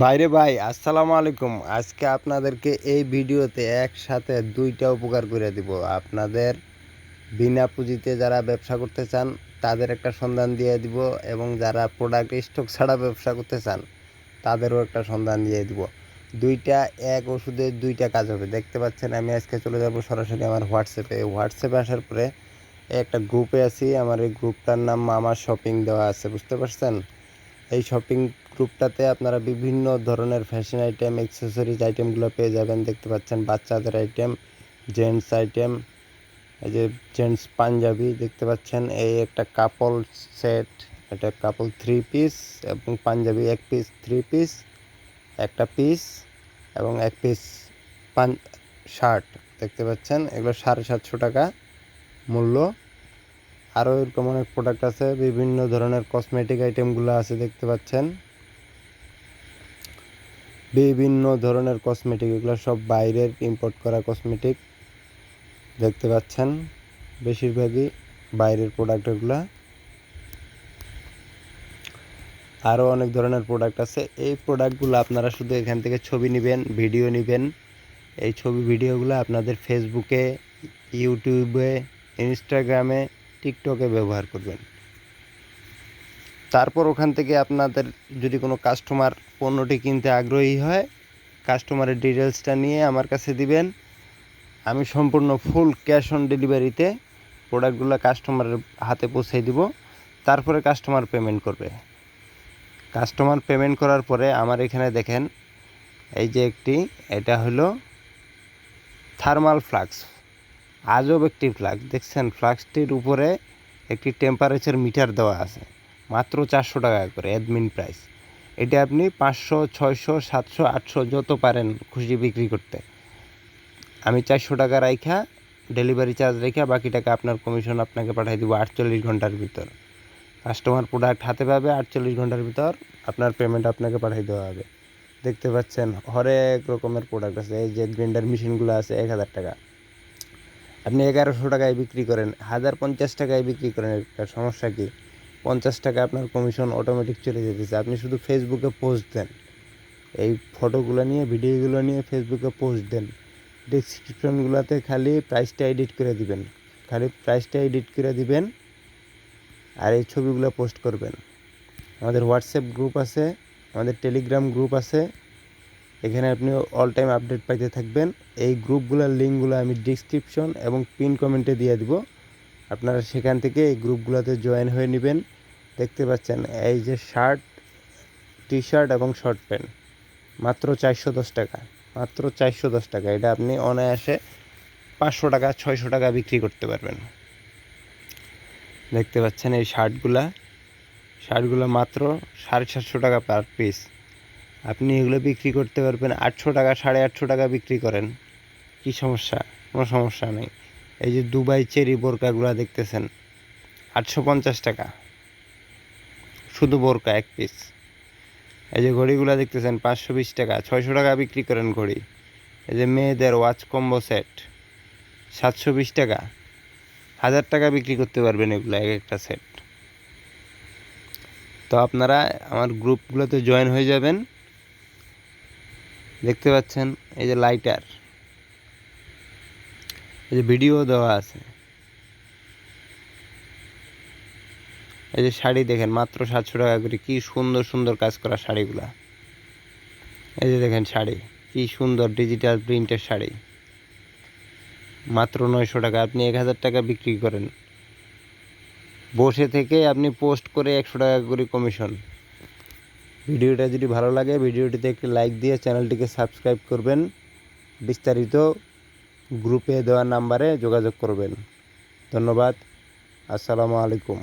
বাইরে ভাই, আসসালামু আলাইকুম। আজকে আপনাদেরকে এই ভিডিওতে একসাথে দুইটা উপকার করে দিব। আপনাদের বিনা পুঁজিতে যারা ব্যবসা করতে চান, তাদের একটা সন্ধান দিয়ে দিব এবং যারা প্রোডাক্ট স্টক ছাড়া ব্যবসা করতে চান, তাদেরও একটা সন্ধান দিয়ে দিব। দুইটা এক ওষুধে দুইটা কাজ হবে। দেখতে পাচ্ছেন, আমি আজকে চলে যাব সরাসরি আমার হোয়াটসঅ্যাপে হোয়াটসঅ্যাপে আসার পরে একটা গ্রুপে আছি। আমার এই গ্রুপটার নাম মামার শপিং দেওয়া আছে, বুঝতে পারছেন? এই শপিং গ্রুপটাতে আপনারা বিভিন্ন ধরনের ফ্যাশন আইটেম অ্যাক্সেসরিজ আইটেমগুলো পেয়ে যাবেন। দেখতে পাচ্ছেন বাচ্চাদের আইটেম জেন্টস আইটেম এই যে জেন্টস পাঞ্জাবি, দেখতে পাচ্ছেন এই একটা কাপল সেট এটা কাপল থ্রি পিস এবং পাঞ্জাবি এক পিস থ্রি পিস একটা পিস এবং এক পিস পান শার্ট দেখতে পাচ্ছেন। এগুলো সাড়ে সাতশো টাকা মূল্য। আরও এরকম অনেক প্রোডাক্ট আছে, বিভিন্ন ধরনের কসমেটিক আইটেমগুলো আছে, দেখতে পাচ্ছেন। বিভিন্ন ধরনের কসমেটিক এগুলো সব বাইরের ইম্পোর্ট করা কসমেটিক দেখতে পাচ্ছেন। বেশিরভাগই বাইরের প্রোডাক্ট এগুলো। আরও অনেক ধরনের প্রোডাক্ট আছে। এই প্রোডাক্টগুলো আপনারা শুধু এখান থেকে ছবি নেবেন ভিডিও নেবেন। এই ছবি ভিডিওগুলো আপনাদের ফেসবুকে ইউটিউবে ইনস্টাগ্রামে টিকটকে ব্যবহার করবেন। তারপর ওখান থেকে আপনাদের যদি কোনো কাস্টমার পণ্যটি কিনতে আগ্রহী হয় কাস্টমারের ডিটেলসটা নিয়ে আমার কাছে দিবেন। আমি সম্পূর্ণ ফুল ক্যাশ অন ডেলিভারিতে প্রোডাক্টগুলো কাস্টমারের হাতে পৌঁছে দিব। তারপরে কাস্টমার পেমেন্ট করবে। কাস্টমার পেমেন্ট করার পরে আমার এখানে দেখেন, এই যে একটি, এটা হলো থার্মাল ফ্লাক্স আজব একটি ফ্লাক্স দেখছেন ফ্লাক্সটির উপরে একটি টেম্পারেচার মিটার দেওয়া আছে। মাত্র চারশো টাকা করে অ্যাডমিন প্রাইস এটা আপনি পাঁচশো, ছয়শো, সাতশো, আটশো যত পারেন খুশি বিক্রি করতে। আমি চারশো টাকা রাইখা ডেলিভারি চার্জ রেখা বাকি টাকা আপনার কমিশন আপনাকে পাঠিয়ে দেবো আটচল্লিশ ঘণ্টার ভিতর। কাস্টমার প্রোডাক্ট হাতে পাবে আটচল্লিশ ঘণ্টার ভিতর, আপনার পেমেন্ট আপনাকে পাঠিয়ে দেওয়া হবে। দেখতে পাচ্ছেন, হরেক রকমের প্রোডাক্ট আছে। এই যে গ্রাইন্ডার মেশিনগুলো আছে, এক হাজার টাকা। আপনি এগারোশো টাকায় বিক্রি করেন, হাজার পঞ্চাশ টাকায় বিক্রি করেন, একটা সমস্যা কি? পঞ্চাশ টাকা আপনার কমিশন অটোমেটিক চলে যেতেছে। আপনি শুধু ফেসবুকে পোস্ট দেন। এই ফটোগুলো নিয়ে ভিডিওগুলো নিয়ে ফেসবুকে পোস্ট দেন। ডিসক্রিপশনগুলোতে খালি প্রাইসটা এডিট করে দিবেন। খালি প্রাইসটা এডিট করে দিবেন আর এই ছবিগুলো পোস্ট করবেন। আমাদের হোয়াটসঅ্যাপ গ্রুপ আছে, আমাদের টেলিগ্রাম গ্রুপ আছে। এখানে আপনি অল টাইম আপডেট পাইতে থাকবেন। এই গ্রুপগুলোর লিঙ্কগুলো আমি ডিসক্রিপশন এবং পিন কমেন্টে দিয়ে দিব। আপনারা সেখান থেকে এই গ্রুপগুলোতে জয়েন হয়ে নেবেন। দেখতে পাচ্ছেন, এই যে শার্ট টি শার্ট এবং শর্ট প্যান্ট মাত্র চারশো দশ টাকা, মাত্র চারশো দশ টাকা। এটা আপনি অনায়াসে পাঁচশো টাকা, ছয়শো টাকা বিক্রি করতে পারবেন। দেখতে পাচ্ছেন এই শার্টগুলা শার্টগুলো মাত্র সাড়ে সাতশো টাকা পার পিস আপনি এগুলো বিক্রি করতে পারবেন আটশো টাকা, সাড়ে আটশো টাকা বিক্রি করেন। কি সমস্যা? কোনো সমস্যা নেই। এই যে দুবাই চেরি বোরকাগুলো দেখতেছেন, আটশো পঞ্চাশ টাকা। শুধু বোরকা এক পিস এই যে ঘড়িগুলো দেখতেছেন, পাঁচশো বিশ টাকা, ছয়শো টাকা বিক্রি করেন ঘড়ি। এই যে মেয়েদের ওয়াচ কম্বো সেট, সাতশো বিশ টাকা। হাজার টাকা বিক্রি করতে পারবেন এগুলো, এক একটা সেট। তো আপনারা আমার গ্রুপগুলোতে জয়েন হয়ে যাবেন। দেখতে পাচ্ছেন এই যে লাইটার এই যে ভিডিও দেওয়া আছে। এই যে শাড়ি দেখেন, মাত্র সাতশো টাকা করে। কি সুন্দর সুন্দর কাজ করা শাড়িগুলা। এই যে দেখেন শাড়ি, কি সুন্দর ডিজিটাল প্রিন্টের শাড়ি। মাত্র নয়শো টাকা, আপনি এক হাজার টাকা বিক্রি করেন। বসে থেকে আপনি পোস্ট করে একশো টাকা করে কমিশন ভিডিওটা যদি ভালো লাগে, ভিডিওটিতে একটি লাইক দিয়ে চ্যানেলটিকে সাবস্ক্রাইব করবেন। বিস্তারিত গ্রুপে দেওয়া নাম্বারে যোগাযোগ করবেন। ধন্যবাদ। আসসালামু আলাইকুম।